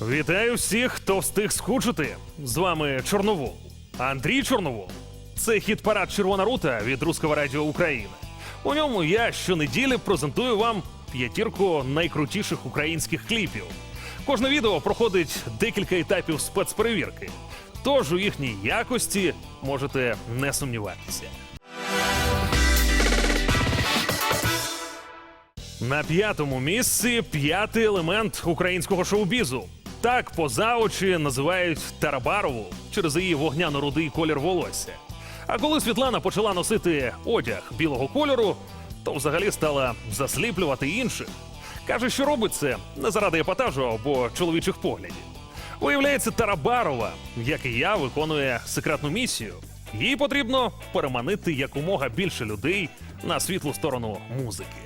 Вітаю всіх, хто встиг скучити. З вами Чорновол. Андрій Чорновол. Це хіт парад Червона рута від Руського радіо України. У ньому я щонеділі презентую вам п'ятірку найкрутіших українських кліпів. Кожне відео проходить декілька етапів спецперевірки. Тож у їхній якості можете не сумніватися. На п'ятому місці п'ятий елемент українського шоу-бізу. Так поза очі називають Тарабарову через її вогняно-рудий колір волосся. А коли Світлана почала носити одяг білого кольору, то взагалі стала засліплювати інших. Каже, що робить це не заради епатажу або чоловічих поглядів. Виявляється, Тарабарова, як і я, виконує секретну місію. Їй потрібно переманити якомога більше людей на світлу сторону музики.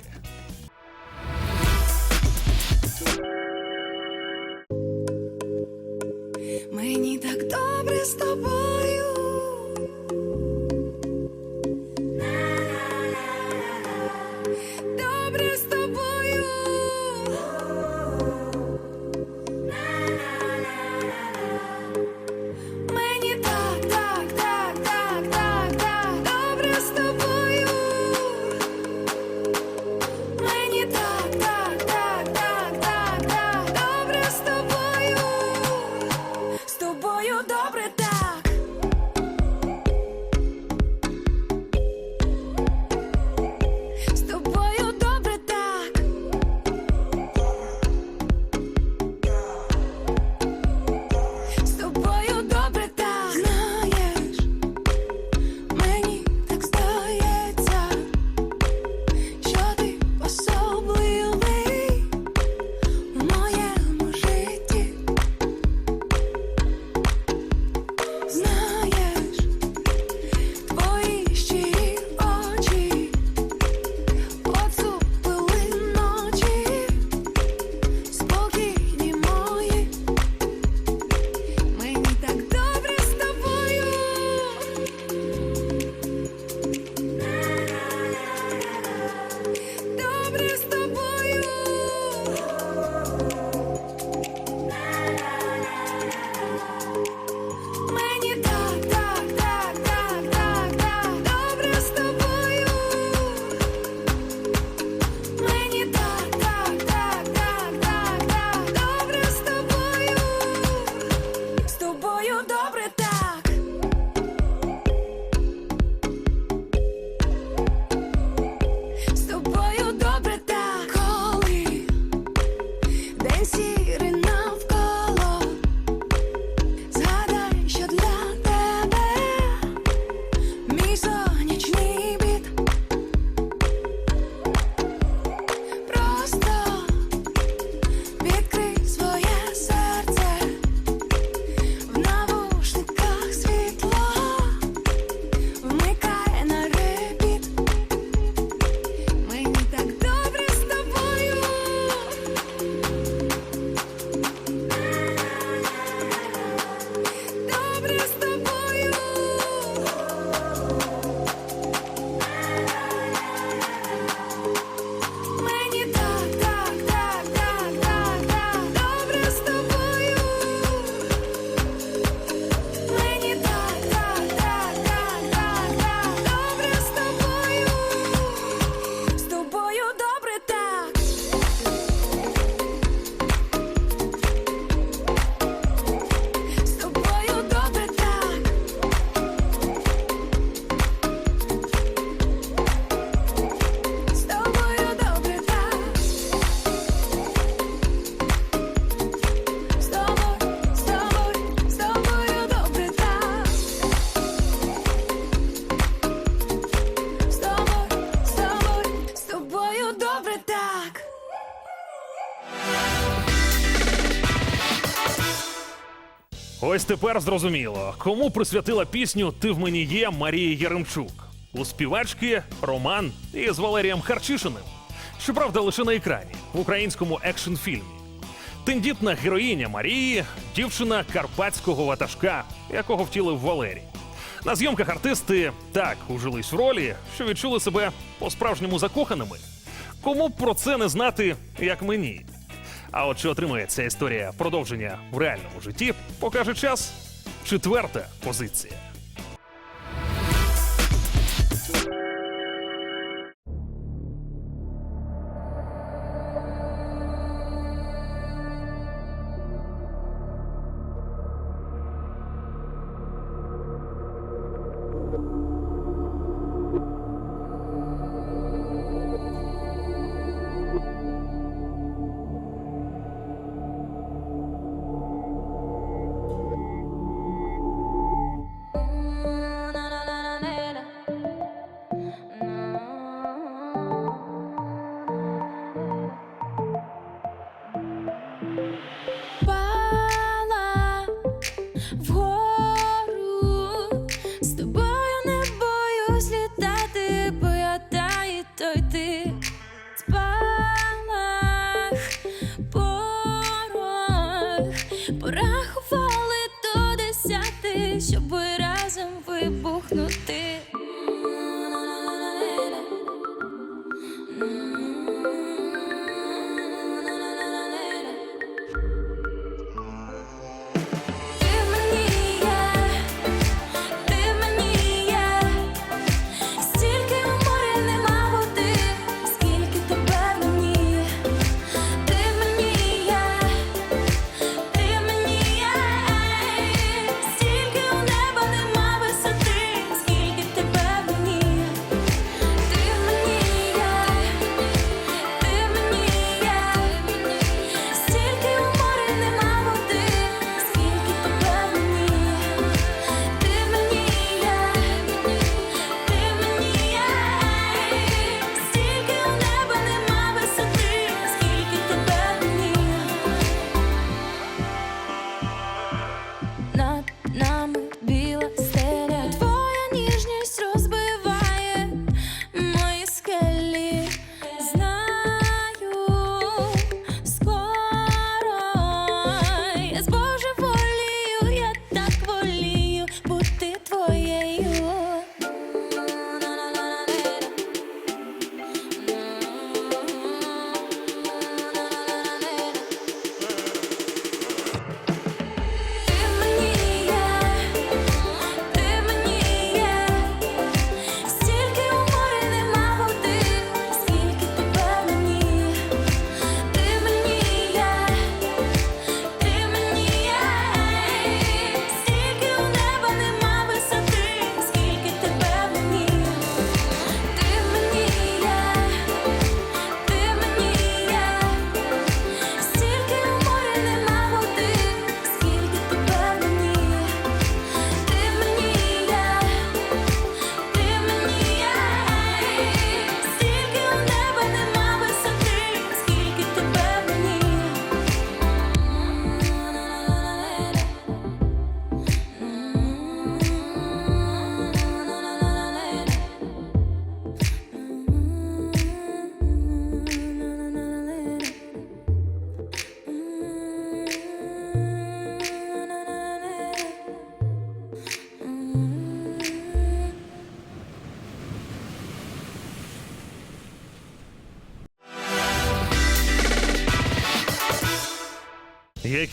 Тепер зрозуміло, кому присвятила пісню Ти в мені є Марія Яремчук. У співачки Роман із Валерієм Харчишиним. Щоправда, лише на екрані в українському екшн фільмі. Тендітна героїня Марії, дівчина карпатського ватажка, якого втілив Валерій. На зйомках артисти так ужились в ролі, що відчули себе по-справжньому закоханими. Кому про це не знати, як мені? А от чи отримує ця історія продовження в реальному житті, покаже час. Четверта позиція.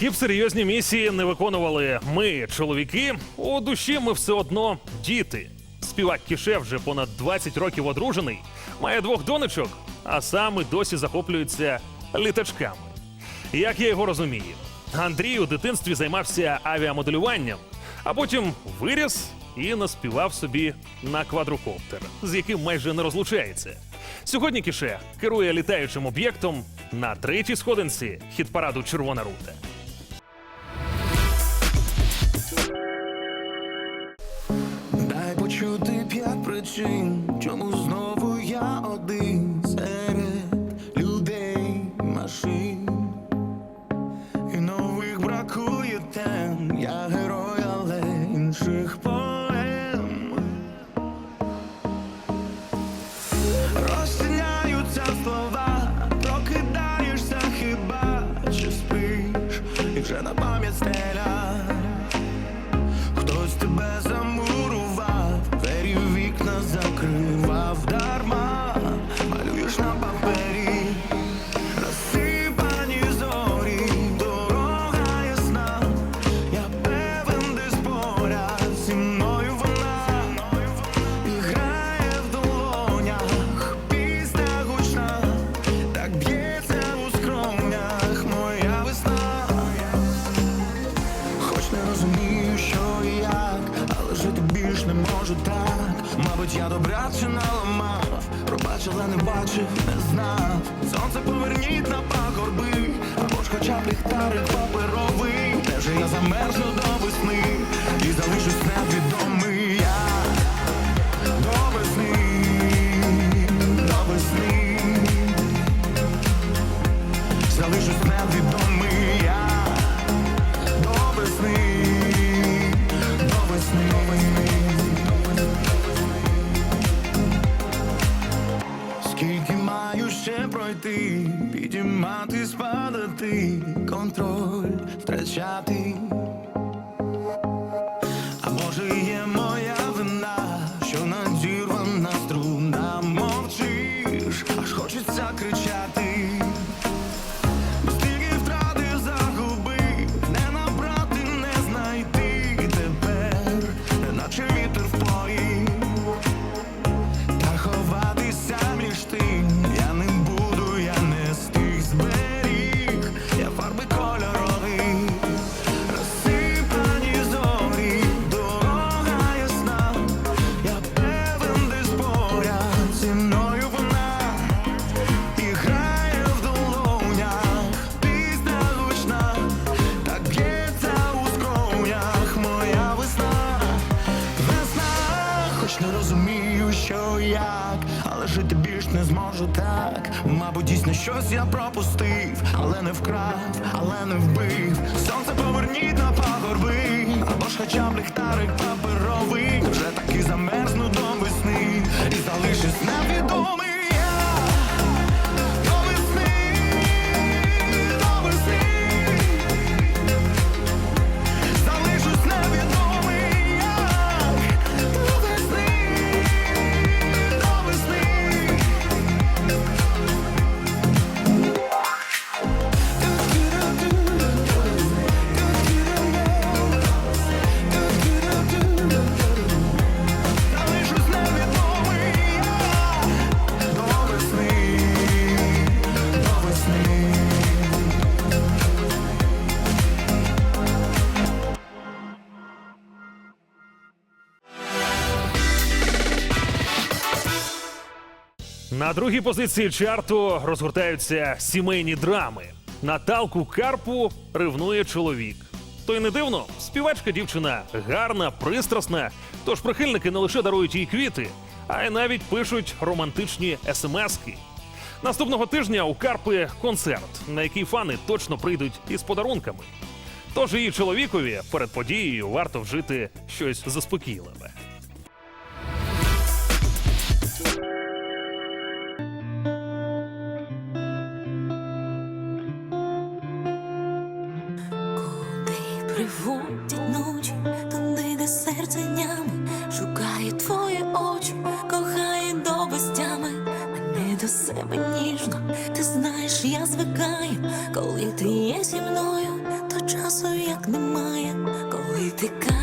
Які б серйозні місії не виконували ми, чоловіки, у душі ми все одно діти. Співак Кіше вже понад 20 років одружений, має двох донечок, а сам і досі захоплюється літачками. Як я його розумію, Андрій у дитинстві займався авіамоделюванням, а потім виріс і наспівав собі на квадрокоптер, з яким майже не розлучається. Сьогодні Кіше керує літаючим об'єктом на третій сходинці хіт-параду Червона рута. Причин, чому знову я один серед людей, машин. І нових бракує тем, я герой, але інших поем. Розчиняються слова, прокидаєшся хіба, чи спиш, і вже на пам'ять стеля. Пробач, але не бачив, не знав. Сонце поверніть на пагорби, або ж хоча б ліхтарик паперовий. Де же я замерзну до весни і залишусь невідомий ще пройти, підіймати, спадати, контроль втрачати. Щось я пропустив, але не вкрав, але не вбив. Сонце поверніть на пагорби, або ж хоча б ліхтарик паперовий. Вже таки замерзну На другій позиції чарту розгортаються сімейні драми. Наталку Карпу ревнує чоловік. То й не дивно, співачка дівчина гарна, пристрасна. Тож прихильники не лише дарують їй квіти, а й навіть пишуть романтичні смски. Наступного тижня у Карпи концерт, на який фани точно прийдуть із подарунками. Тож її чоловікові перед подією варто вжити щось заспокійливе. До себе ніжно. Ти знаєш, я звикаю, коли ти є зі мною, то часу як немає, коли ти кажеш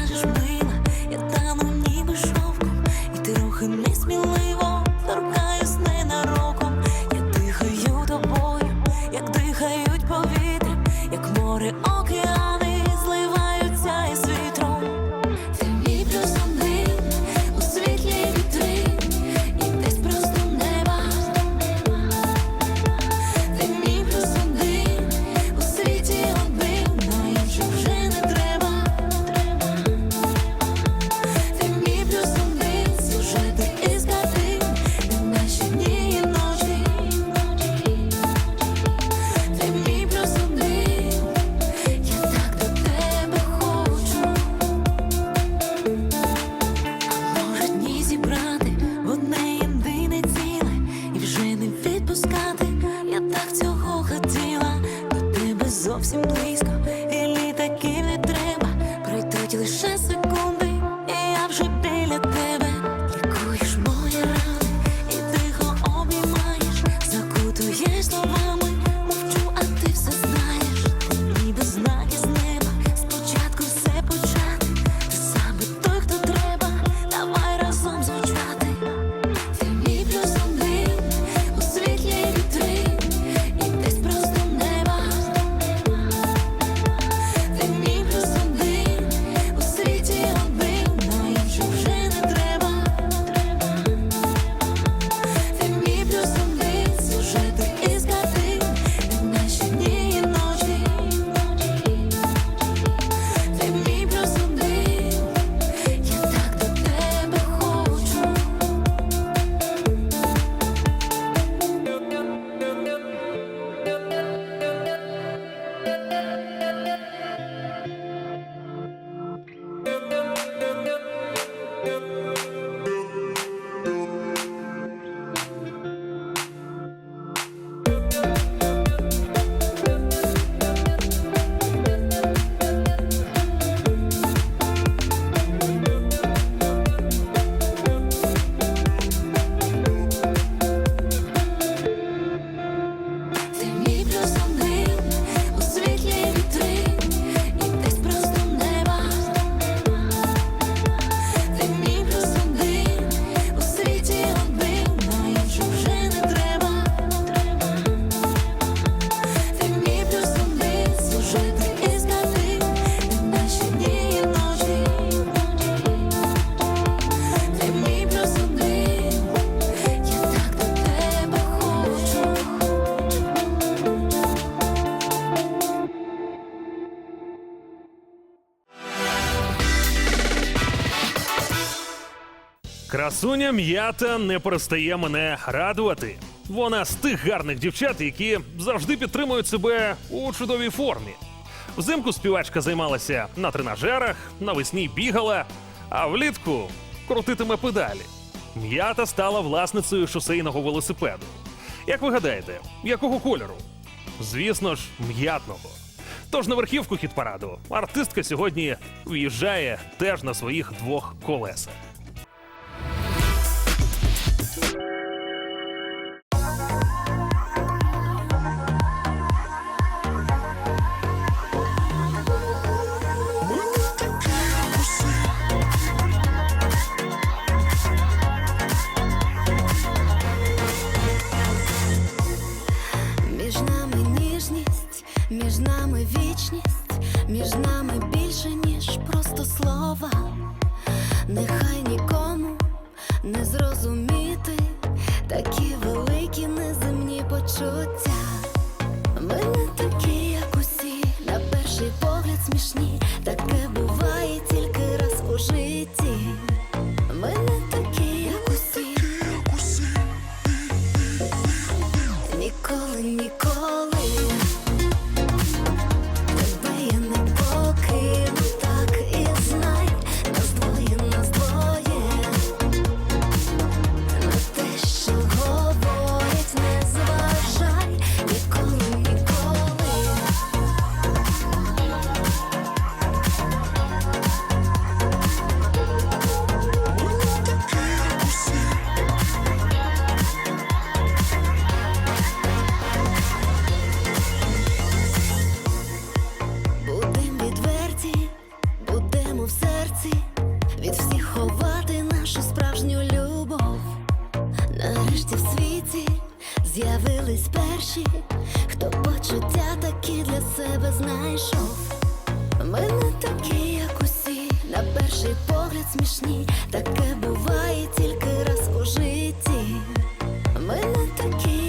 Красуня м'ята не перестає мене радувати. Вона з тих гарних дівчат, які завжди підтримують себе у чудовій формі. Взимку співачка займалася на тренажерах, навесні бігала, а влітку крутитиме педалі. М'ята стала власницею шосейного велосипеду. Як ви гадаєте, якого кольору? Звісно ж, м'ятного. Тож на верхівку хіт-параду артистка сьогодні в'їжджає теж на своїх двох колесах. Нашу справжню любов. Нарешті в світі з'явились перші, хто почуття такі для себе знайшов. Ми не такі, як усі, на перший погляд смішні, таке буває тільки раз у житті. Ми не такі,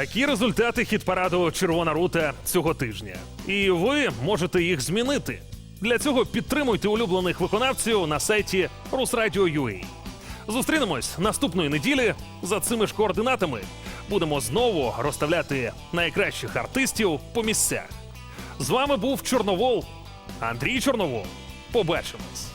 Такі результати хіт-параду Червона рута цього тижня. І ви можете їх змінити. Для цього підтримуйте улюблених виконавців на сайті Rusradio.ua. Зустрінемось наступної неділі за цими ж координатами. Будемо знову розставляти найкращих артистів по місцях. З вами був Чорновол, Андрій Чорновол. Побачимось.